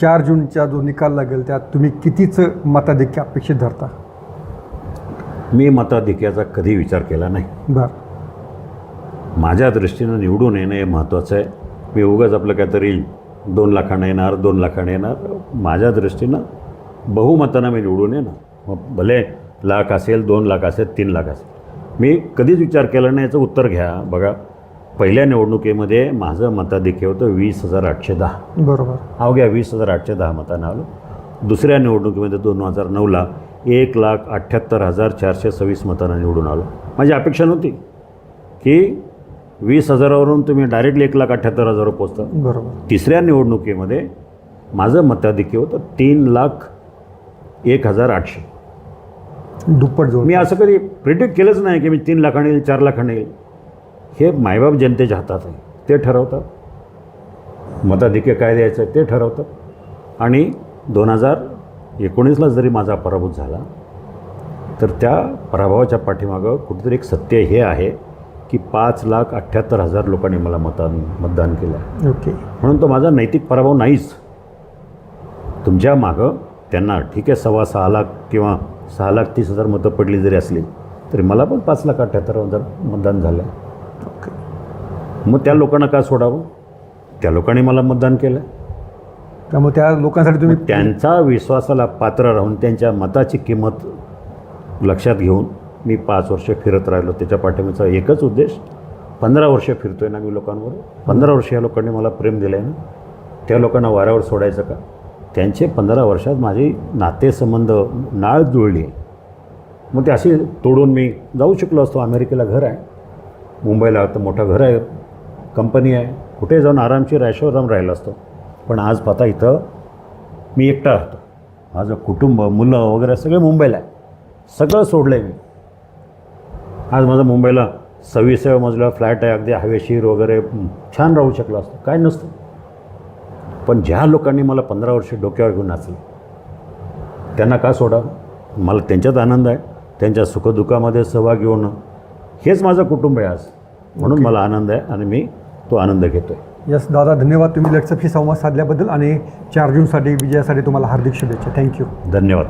चार जूनचा जो निकाल लागेल त्यात तुम्ही कितीचं मताधिक्य अपेक्षित धरता? मी मताधिक्याचा कधी विचार केला नाही. बरं. माझ्या दृष्टीनं निवडून येणं हे महत्त्वाचं आहे. मी उगाच आपलं काहीतरी दोन लाखानं येणार दोन लाखानं येणार. माझ्या दृष्टीनं बहुमतानं मी निवडून येणार. मग भले लाख असेल दोन लाख असेल तीन लाख असेल. मी कधीच विचार केला नाही याचं उत्तर घ्या. बघा पहिल्या निवडणुकीमध्ये माझं मताधिक्य होतं वीस हजार आठशे दहा. बरोबर. अवघ्या वीस हजार आठशे दहा मतानं आलो. दुसऱ्या निवडणुकीमध्ये दोन हजार नऊला एक लाख अठ्ठ्याहत्तर हजार चारशे सव्वीस मतांना निवडून आलो. माझी अपेक्षा नव्हती की वीस हजारावरून तुम्ही डायरेक्टली एक लाख अठ्ठ्याहत्तर हजारावर पोचता. बरोबर. तिसऱ्या निवडणुकीमध्ये माझं मताधिक्य होतं तीन लाख एक हजार आठशे. दुप्पट मी असं कधी प्रिडिक्ट केलंच नाही की मी तीन लाखाने येईल चार लाखाने येईल हे मायबाप जनतेच्या हातात आहे. ते ठरवतात. मताधिक्य काय द्यायचं आहे ते ठरवतात. आणि दोन हजार एकोणीसला जरी माझा पराभूत झाला तर त्या पराभवाच्या पाठीमागं कुठेतरी एक सत्य हे आहे की पाच लाख अठ्ठ्याहत्तर हजार लोकांनी मला मतदान मतदान केलं आहे. ओके. म्हणून तो माझा नैतिक पराभव नाहीच. तुमच्या मागं त्यांना ठीक आहे सव्वा सहा लाख किंवा सहा लाख तीस हजार मतं पडली जरी असली तरी मला पण पाच लाख अठ्ठ्याहत्तर हजार मतदान झालं मग त्या लोकांना का सोडावं? त्या लोकांनी मला मतदान केलं. त्यामुळे त्या लोकांसाठी तुम्ही त्यांचा विश्वासाला पात्र राहून त्यांच्या मताची किंमत लक्षात घेऊन मी पाच वर्ष फिरत राहिलो. त्याच्या पाठीमागचा एकच उद्देश पंधरा वर्ष फिरतोय ना मी लोकांवर. पंधरा वर्ष या लोकांनी मला प्रेम दिलं आहे ना. त्या लोकांना वाऱ्यावर सोडायचं का? त्यांचे पंधरा वर्षात माझी नातेसंबंध नाळ जुळली. आहे मग ते अशी तोडून मी जाऊ शकलो असतो. अमेरिकेला घर आहे. मुंबईला तर मोठं घर आहे कंपनी आहे. कुठे जाऊन आरामशीर ऐशोराम राहिला असतो. पण आज पाहता इथं मी एकटा राहतो. माझं कुटुंब मुलं वगैरे सगळे मुंबईला आहे. सगळं सोडलं आहे मी. आज माझं मुंबईला सव्वीसाव्या मजला फ्लॅट आहे. अगदी हवेशीर वगैरे छान राहू शकलो असतो. काय नसतं. पण ज्या लोकांनी मला पंधरा वर्ष डोक्यावर घेऊन नाचले त्यांना का सोडावं? मला त्यांच्यात आनंद आहे. त्यांच्या सुखदुःखामध्ये सहभागी होणं हेच माझं कुटुंब आहे आज. म्हणून मला आनंद आहे आणि मी तो आनंद घेतो आहे यस दादा धन्यवाद. तुम्ही लक्षपशी संवाद साधल्याबद्दल आणि चार जूनसाठी विजयासाठी तुम्हाला हार्दिक शुभेच्छा. थँक्यू धन्यवाद.